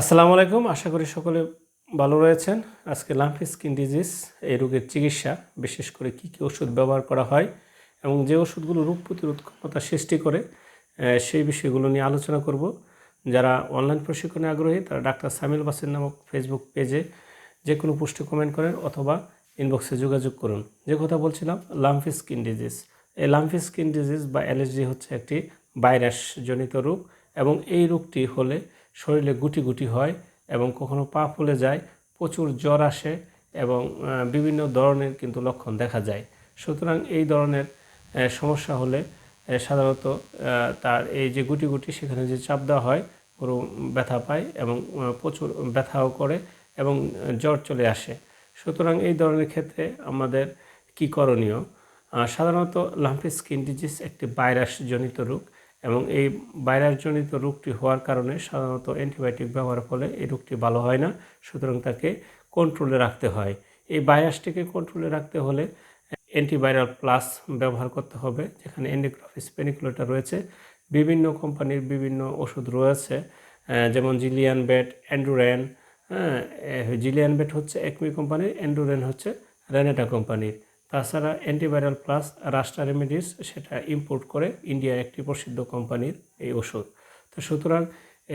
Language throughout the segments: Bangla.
আসসালামু আলাইকুম। আশা করি সকলে ভালো রয়েছেন। আজকে লাম্পি স্কিন ডিজিজ এই রোগের চিকিৎসা, বিশেষ করে কী কী ওষুধ ব্যবহার করা হয় এবং যে ওষুধগুলো রোগ প্রতিরোধ ক্ষমতা সৃষ্টি করে সেই বিষয়গুলো নিয়ে আলোচনা করব। যারা অনলাইন প্রশিক্ষণে আগ্রহী, তারা ডাক্তার সামিল বাসির নামক ফেসবুক পেজে যে কোনো পোস্টে কমেন্ট করেন অথবা ইনবক্সে যোগাযোগ করুন। যে কথা বলছিলাম লাম্পি স্কিন ডিজিজ। এই লাম্পি স্কিন ডিজিজ বা অ্যালার্জি হচ্ছে একটি ভাইরাসজনিত রোগ এবং এই রোগটি হলে শরীরে গুটি গুটি হয় এবং কখনো পা ফুলে যায়, প্রচুর জ্বর আসে এবং বিভিন্ন ধরনের কিন্তু লক্ষণ দেখা যায়। সুতরাং এই ধরনের সমস্যা হলে সাধারণত তার এই যে গুটি গুটি সেখানে যে চাপ দেওয়া হয় গরু ব্যথা পায় এবং প্রচুর ব্যথাও করে এবং জ্বর চলে আসে। সুতরাং এই ধরনের ক্ষেত্রে আমাদের কি করণীয়? সাধারণত লাম্পি স্কিন ডিজিজ একটি ভাইরাস জনিত রোগ। এবং এই ভাইরাসজনিত রোগটি হওয়ার কারণে সাধারণত অ্যান্টিবায়োটিক ব্যবহারের ফলে এই রোগটি ভালো হয় না, সুতরাং তাকে কন্ট্রোলে রাখতে হয়। এই ভাইরাসটিকে কন্ট্রোলে রাখতে হলে অ্যান্টিভাইরাল প্লাস ব্যবহার করতে হবে, যেখানে এন্ডিগ্রাফিস পেনিকুলেটার রয়েছে। বিভিন্ন কোম্পানির বিভিন্ন ওষুধ রয়েছে যেমন জিলিয়ান বেট, অ্যান্ডুরেন হ্যাঁ জিলিয়ান বেট হচ্ছে একমি কোম্পানির, অ্যান্ডুরেন হচ্ছে রেনেটা কোম্পানির। তাছাড়া অ্যান্টিভাইরাল প্লাস রাস্টা রেমেডিস সেটা ইম্পোর্ট করে ইন্ডিয়ার একটি প্রসিদ্ধ কোম্পানির এই ওষুধ। তো সুতরাং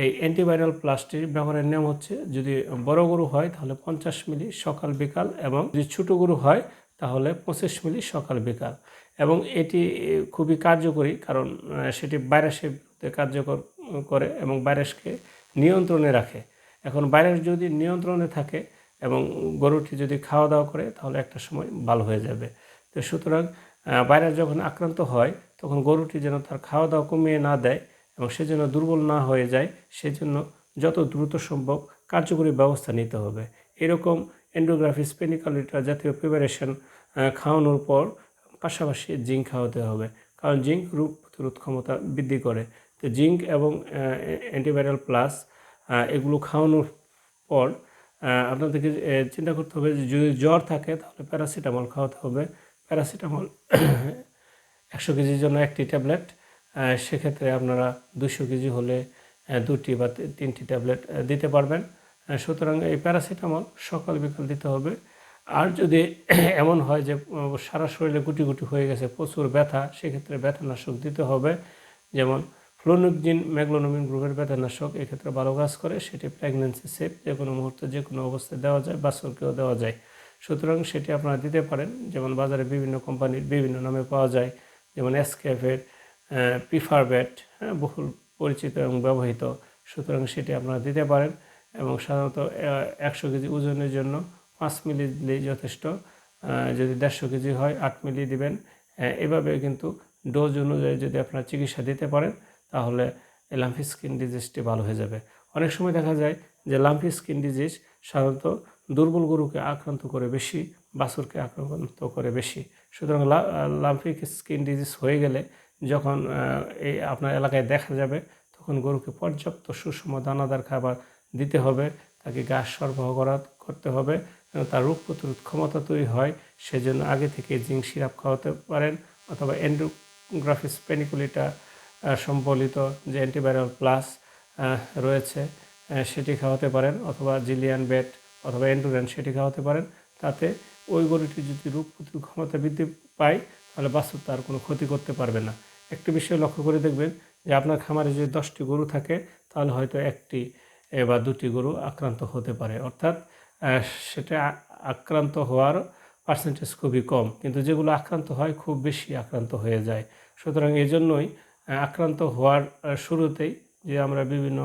এই অ্যান্টিভাইরাল প্লাসটির ব্যবহারের নিয়ম হচ্ছে যদি বড় গরু হয় তাহলে পঞ্চাশ মিলি সকাল, বিকাল এবং যদি ছোটো গরু হয় তাহলে পঁচিশ মিলি সকাল, বিকাল। এবং এটি খুবই কার্যকরী কারণ সেটি ভাইরাসের কার্যকর করে এবং ভাইরাসকে নিয়ন্ত্রণে রাখে। এখন ভাইরাস যদি নিয়ন্ত্রণে থাকে এবং গরুটি যদি খাওয়া দাওয়া করে, তাহলে একটা সময় ভালো হয়ে যাবে। তো সুতরাং ভাইরাস যখন আক্রান্ত হয়, তখন গরুটি যেন তার খাওয়া দাওয়া কমিয়ে না দেয় এবং সে যেন দুর্বল না হয়ে যায়, সেজন্য যত দ্রুত সম্ভব কার্যকরী ব্যবস্থা নিতে হবে। এরকম এন্ডোগ্রাফি স্পেনিকালিটা জাতীয় প্রিপারেশন খাওয়ানোর পর পাশাপাশি জিঙ্ক খাওয়াতে হবে। কারণ জিঙ্ক রোগ প্রতিরোধ ক্ষমতা বৃদ্ধি করে। তো জিঙ্ক এবং অ্যান্টিভাইরাল প্লাস এগুলো খাওয়ানোর পর আপনাদেরকে চিন্তা করতে হবে যে যদি জ্বর থাকে তাহলে প্যারাসিটামল খাওয়াতে হবে। প্যারাসিটামল একশো কেজির জন্য একটি ট্যাবলেট। সেক্ষেত্রে আপনারা দুশো কেজি হলে দুটি বা তিনটি ট্যাবলেট দিতে পারবেন। সুতরাং এই প্যারাসিটামল সকাল বিকাল দিতে হবে। আর যদি এমন হয় যে সারা শরীরে গুটি গুটি হয়ে গেছে, প্রচুর ব্যথা, সেক্ষেত্রে ব্যথানাশক দিতে হবে। যেমন ফ্লোনুকজিন ম্যাগলোনোমিন গ্রুপের ব্যথানাশক এক্ষেত্রে ভালো কাজ করে, সেটি প্রেগনেন্সি সেফ যে কোনো মুহূর্তে যে কোনো অবস্থায় দেওয়া যায় বাচ্চাকেও দেওয়া যায়। সুতরাং সেটি আপনারা দিতে পারেন, যেমন বাজারে বিভিন্ন কোম্পানির বিভিন্ন নামে পাওয়া যায়, যেমন এসকেফের প্রিফারবেট হ্যাঁ বহুল পরিচিত এবং ব্যবহৃত। সুতরাং সেটি আপনারা দিতে পারেন এবং সাধারণত একশো কেজি ওজনের জন্য পাঁচ মিলি দিলেই যথেষ্ট যদি দেড়শো কেজি হয়, আট মিলি দিবেন। এভাবে কিন্তু ডোজ অনুযায়ী যদি আপনারা চিকিৎসা দিতে পারেন তাহলে লাম্পি স্কিন ডিজিজটি ভালো হয়ে যাবে। অনেক সময় দেখা যায় যে লাম্পি স্কিন ডিজিজ সাধারণত দুর্বল গরুকে আক্রান্ত করে বেশি, বাছুরকে আক্রান্ত করে বেশি। সুতরাং লাম্পি স্কিন ডিজিজ হয়ে গেলে যখন এই আপনার এলাকায় দেখা যাবে, তখন গরুকে পর্যাপ্ত সুষম দানাদার খাবার দিতে হবে, তাকে ঘাস সরবরাহ করা, করতে হবে তার রোগ প্রতিরোধ ক্ষমতা তৈরি হয়, সেজন্য আগে থেকে জিঙ্ক সিরাপ খাওয়াতে পারেন, অথবা এন্ডোগ্রাফিস পেনিকুলিটা সম্বলিত যে অ্যান্টিভাইরাল প্লাস রয়েছে সেটি খাওয়াতে পারেন অথবা জিলিয়ান বেট অথবা এন্ডুরেন সেটি খাওয়াতে পারেন। তাতে ওই গরুটি যদি রোগ প্রতিরোধ ক্ষমতা বৃদ্ধি পায় তাহলে বাস্তব তার কোনো ক্ষতি করতে পারবে না। একটি বিষয় লক্ষ্য করে দেখবেন যে আপনার খামারে যদি দশটি গরু থাকে তাহলে হয়তো একটি বা দুটি গরু আক্রান্ত হতে পারে। অর্থাৎ সেটা আক্রান্ত হওয়ার পার্সেন্টেজ খুবই কম। কিন্তু যেগুলো আক্রান্ত হয় খুব বেশি আক্রান্ত হয়ে যায়। সুতরাং এই জন্যই আহ, আক্রান্ত হওয়ার শুরুতেই যে আমরা বিভিন্ন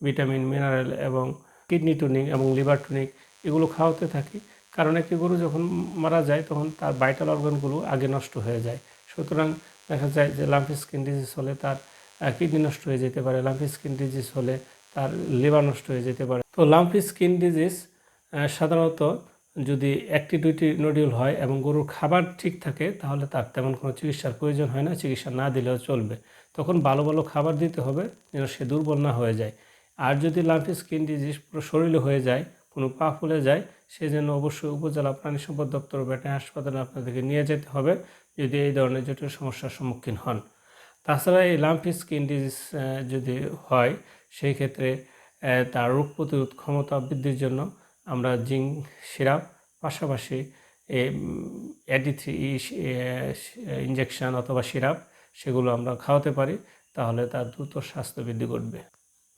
ভিটামিন, মিনারেল এবং কিডনি টনিক এবং লিভার টনিক এগুলো খাওয়াতে থাকি। কারণ একটি গরু যখন মারা যায় তখন তার ভাইটাল অর্গানগুলো আগে নষ্ট হয়ে যায়। সুতরাং দেখা যায় যে লাম্পি স্কিন ডিজিজ হলে তার কিডনি নষ্ট হয়ে যেতে পারে লাম্পি স্কিন ডিজিজ হলে তার লিভার নষ্ট হয়ে যেতে পারে। তো লাম্পি স্কিন ডিজিজ সাধারণত যদি একটি, দুইটি নডিউল হয় এবং গরুর খাবার ঠিক থাকে তাহলে তার তেমন কোনো চিকিৎসার প্রয়োজন হয় না। চিকিৎসা না দিলেও চলবে। তখন ভালো ভালো খাবার দিতে হবে যেন সে দুর্বল না হয়ে যায়। আর যদি লাম্পি স্কিন ডিজিজ পুরো শরীরে হয়ে যায়, কোনো পা ফুলে যায় সেজন্য অবশ্যই উপজেলা প্রাণী সম্পদ দপ্তর ভেটেরিনারি হাসপাতালে আপনাদেরকে নিয়ে যেতে হবে যদি এই ধরনের জটিল সমস্যার সম্মুখীন হন। তাছাড়া এই লাম্পি স্কিন ডিজিজ যদি হয়, সেই ক্ষেত্রে তার রোগ প্রতিরোধ ক্ষমতা বৃদ্ধির জন্য আমরা জিঙ্ক, সিরাপ, পাশাপাশি এডি থ্রি ইঞ্জেকশন অথবা সিরাপ সেগুলো আমরা খাওয়াতে পারি, তাহলে তার দ্রুত স্বাস্থ্য বৃদ্ধি ঘটবে।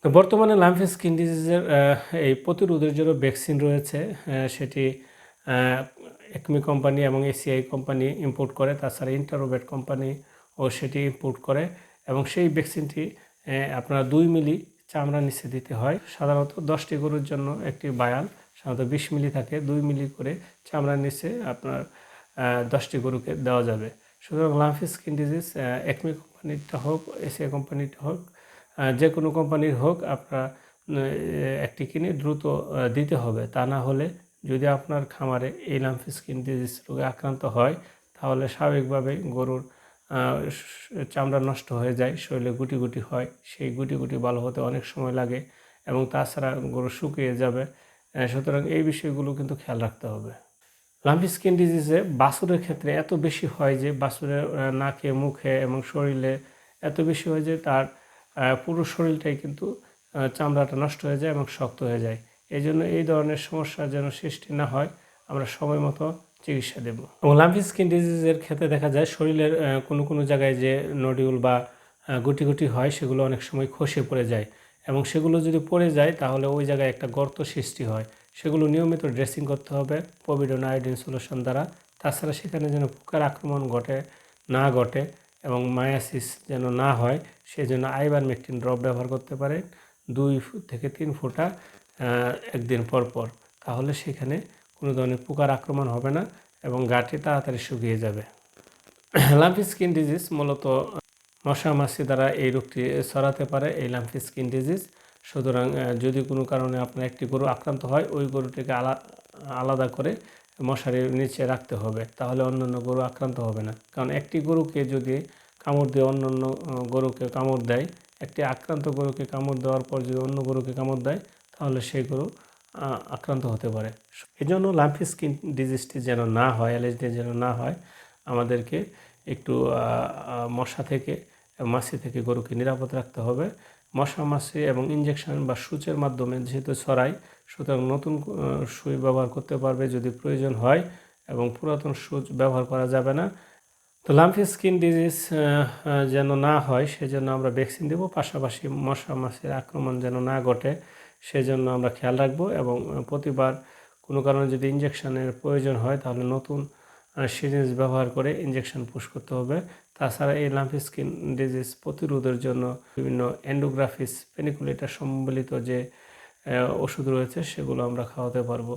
তো বর্তমানে লাম্ফ স্কিন ডিজিজের এই প্রতিরোধের জন্য ভ্যাকসিন রয়েছে সেটি একমি কোম্পানি এবং এসিআই কোম্পানি ইম্পোর্ট করে, তাছাড়া ইন্টারোভেট কোম্পানি ও সেটি ইম্পোর্ট করে এবং সেই ভ্যাকসিনটি আপনার দুই মিলি চামড়া নিচে দিতে হয়। সাধারণত দশটি গরুর জন্য একটি বায়াল সাধারণত বিশ মিলি থাকে, দুই মিলি করে চামড়ার নিচে আপনার দশটি গরুকে দেওয়া যাবে। সুতরাং লাম্ফ স্কিন ডিজিজ একমি কোম্পানিরটা হোক, এসিআই কোম্পানিরটা হোক যে কোনো কোম্পানির হোক, আপনার একটি কিনে দ্রুত দিতে হবে। তা না হলে যদি আপনার খামারে এই লাম্ফ স্কিন ডিজিজ রোগে আক্রান্ত হয়, তাহলে স্বাভাবিকভাবে গরুর চামড়া নষ্ট হয়ে যায়, শরীরে গুটি গুটি হয়। সেই গুটি গুটি ভালো হতে অনেক সময় লাগে এবং তাছাড়া গরু শুকিয়ে যাবে। সুতরাং এই বিষয়গুলো কিন্তু খেয়াল রাখতে হবে। লাম্পি স্কিন ডিজিজে বাছুরের ক্ষেত্রে এত বেশি হয় যে বাছুরের নাকে, মুখে এবং শরীরে এত বেশি হয় যে তার পুরো শরীরটাই কিন্তু চামড়াটা নষ্ট হয়ে যায় এবং শক্ত হয়ে যায়। এই জন্য এই ধরনের সমস্যা যেন সৃষ্টি না হয়, আমরা সময় মতো চিকিৎসা দেব। এবং লাম্পি স্কিন ডিজিজের ক্ষেত্রে দেখা যায় শরীরের কোনো কোনো জায়গায় যে নডিউল বা গুটি গুটি হয় সেগুলো অনেক সময় খসে পড়ে যায় এবং সেগুলো যদি পড়ে যায় তাহলে ওই জায়গায় একটা গর্ত সৃষ্টি হয়। সেগুলো নিয়মিত ড্রেসিং করতে হবে। পভিডন আয়োডিন সলিউশন দ্বারা। তাছাড়া সেখানে যেন পোকার আক্রমণ ঘটে, না ঘটে এবং মায়াসিস যেন না হয় সেই জন্য আইবার মেকটিন ড্রপ ব্যবহার করতে পারে দুই থেকে তিন ফোঁটা একদিন পর পর। তাহলে সেখানে কোনো ধরনের পোকার আক্রমণ হবে না এবং গাটি তাড়াতাড়ি শুকিয়ে যাবে। লাম্পি স্কিন ডিজিজ মূলত মশা মাছি দ্বারা এই রোগটি ছড়াতে পারে। এই লাম্পি স্কিন ডিজিজ সুতরাং যদি কোনো কারণে আপনার একটি গরু আক্রান্ত হয়, ওই গরুটিকে আলা, আলাদা করে মশারির নিচে রাখতে হবে। তাহলে অন্যান্য গরু আক্রান্ত হবে না। কারণ একটি গরুকে যদি কামড় দিয়ে অন্যান্য গরুকে কামড় দেয়, একটি আক্রান্ত গরুকে কামড় দেওয়ার পর যদি অন্য গরুকে কামড় দেয়, তাহলে সেই গরু আক্রান্ত হতে পারে। এই জন্য লাম্পি স্কিন ডিজিজটি যেন না হয়, অ্যালার্জি যেন না হয়, আমাদেরকে একটু মশা থেকে, মাছি থেকে গরুকে নিরাপদ রাখতে হবে। মশা, মাছি এবং ইঞ্জেকশন বা সূচের মাধ্যমে যেহেতু ছড়াই সুতরাং নতুন সুই ব্যবহার করতে পারবে যদি প্রয়োজন হয় এবং পুরাতন সুচ ব্যবহার করা যাবে না। তো লাম্পি স্কিন ডিজিজ যেন না হয়, সেজন্য আমরা ভ্যাকসিন দেব। পাশাপাশি মশা, মাছির আক্রমণ যেন না ঘটে, সেজন্য আমরা খেয়াল রাখব এবং প্রতিবার কোনো কারণে যদি ইঞ্জেকশনের প্রয়োজন হয়, তাহলে নতুন সিরিঞ্জ ব্যবহার করে ইঞ্জেকশন পুশ করতে হবে। তাছাড়া এই লাম্পি স্কিন ডিজিজ প্রতিরোধের জন্য বিভিন্ন অ্যান্ডোগ্রাফিস পেনিকুলেটার সম্বলিত যে ওষুধ রয়েছে, সেগুলো আমরা খাওয়াতে পারব।